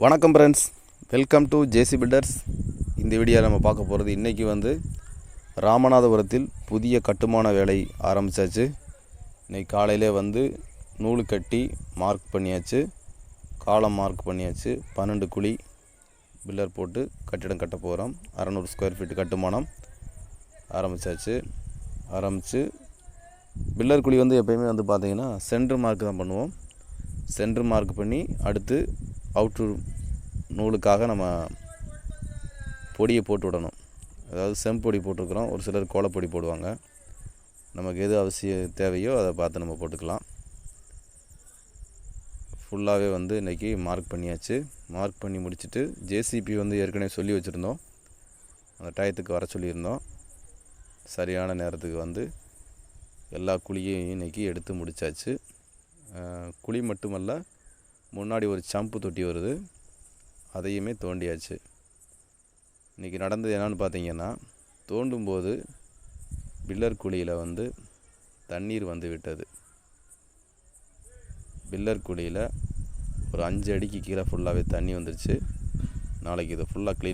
வணக்கம் friends welcome to JC builders இந்த வீடியோவில் நம்ம பார்க்க போகிறது இன்றைக்கி வந்து ராமநாதபுரத்தில் புதிய கட்டுமான வேலை ஆரம்பித்தாச்சு இன்றைக்கி காலையிலே வந்து நூல் கட்டி மார்க் பண்ணியாச்சு. காலம் மார்க் பண்ணியாச்சு. பன்னெண்டு குழி பில்லர் போட்டு கட்டிடம் கட்ட போகிறோம் அறநூறு ஸ்கொயர் ஃபீட் கட்டுமானம் ஆரம்பித்தாச்சு ஆரம்பித்து பில்லர் குழி வந்து எப்பயுமே வந்து பார்த்திங்கன்னா சென்ட்ரு மார்க் தான் பண்ணுவோம். சென்ட்ரு மார்க் பண்ணி அடுத்து அவுட்ரு நூலுக்காக நம்ம பொடியை போட்டு விடணும். அதாவது செம்பொடி போட்டிருக்கிறோம். ஒரு சிலர் கோலப்பொடி போடுவாங்க. நமக்கு எது அவசியம் தேவையோ அதை பார்த்து நம்ம போட்டுக்கலாம். ஃபுல்லாகவே வந்து இன்றைக்கி மார்க் பண்ணியாச்சு. மார்க் பண்ணி முடிச்சுட்டு ஜேசிபி வந்து ஏற்கனவே சொல்லி வச்சுருந்தோம். அந்த டயத்துக்கு வர சொல்லியிருந்தோம். சரியான நேரத்துக்கு வந்து எல்லா குழியையும் இன்றைக்கி எடுத்து முடித்தாச்சு குழி மட்டுமல்ல முன்னாடி ஒரு சம்பு தொட்டி வருது. அதையுமே தோண்டியாச்சு. இன்றைக்கி நடந்தது என்னன்னு பார்த்தீங்கன்னா தோண்டும்போது பில்லர் குழியில் வந்து தண்ணீர் வந்து விட்டது. பில்லர் குழியில் ஒரு அஞ்சு அடிக்கு கீழே ஃபுல்லாகவே தண்ணி வந்துருச்சு. நாளைக்கு இதை ஃபுல்லாக க்ளீன்